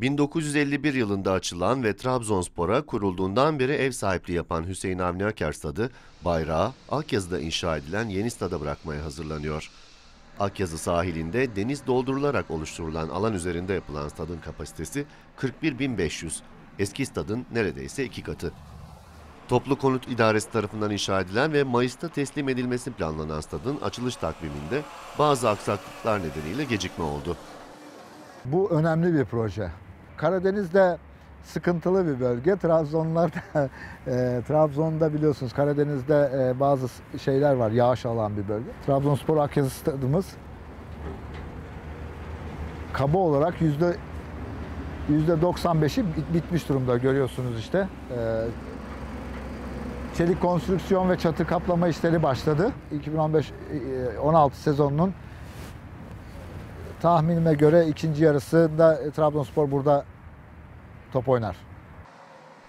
1951 yılında açılan ve Trabzonspor'a kurulduğundan beri ev sahipliği yapan Hüseyin Avni Aker Stadı, bayrağı Akyazı'da inşa edilen yeni stada bırakmaya hazırlanıyor. Akyazı sahilinde deniz doldurularak oluşturulan alan üzerinde yapılan stadın kapasitesi 41.500, eski stadın neredeyse iki katı. Toplu Konut İdaresi tarafından inşa edilen ve Mayıs'ta teslim edilmesi planlanan stadın açılış takviminde bazı aksaklıklar nedeniyle gecikme oldu. Bu önemli bir proje. Karadeniz'de sıkıntılı bir bölge. Trabzonlar da, e, Trabzon'da biliyorsunuz Karadeniz'de e, bazı şeyler var. Yağış alan bir bölge. Trabzonspor Akyazı stadımız kaba olarak yüzde yüzde 95'i bit- bitmiş durumda görüyorsunuz işte. E, çelik konstrüksiyon ve çatı kaplama işleri başladı. 2015-16 sezonunun tahminime göre ikinci yarısında e, Trabzonspor burada top oynar.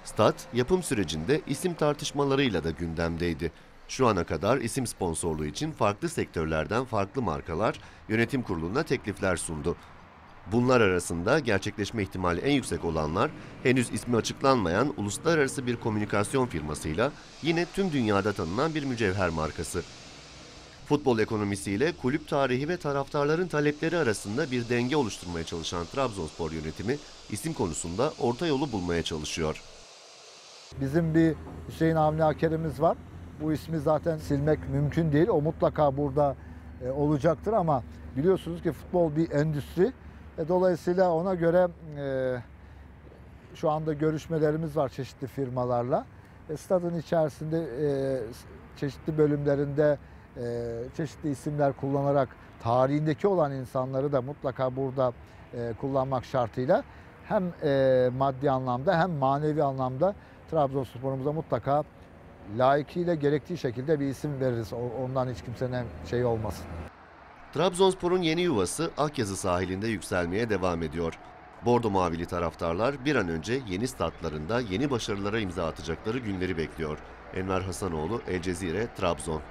Stad yapım sürecinde isim tartışmalarıyla da gündemdeydi. Şu ana kadar isim sponsorluğu için farklı sektörlerden farklı markalar yönetim kuruluna teklifler sundu. Bunlar arasında gerçekleşme ihtimali en yüksek olanlar henüz ismi açıklanmayan uluslararası bir komünikasyon firmasıyla yine tüm dünyada tanınan bir mücevher markası. Futbol ekonomisiyle kulüp tarihi ve taraftarların talepleri arasında bir denge oluşturmaya çalışan Trabzonspor yönetimi isim konusunda orta yolu bulmaya çalışıyor. Bizim bir Hüseyin Avni Aker'imiz var. Bu ismi zaten silmek mümkün değil. O mutlaka burada e, olacaktır ama biliyorsunuz ki futbol bir endüstri. E, dolayısıyla ona göre e, şu anda görüşmelerimiz var çeşitli firmalarla. E, stadın içerisinde çeşitli bölümlerinde e, çeşitli isimler kullanarak tarihindeki olan insanları da mutlaka burada e, kullanmak şartıyla hem e, maddi anlamda hem manevi anlamda Trabzonspor'umuza mutlaka layıkıyla gerektiği şekilde bir isim veririz. Ondan hiç kimsenin şey olmasın. Trabzonspor'un yeni yuvası Akyazı sahilinde yükselmeye devam ediyor. Bordo Mavili taraftarlar bir an önce yeni statlarında yeni başarılara imza atacakları günleri bekliyor. Enver Hasanoğlu, El Cezire, Trabzon.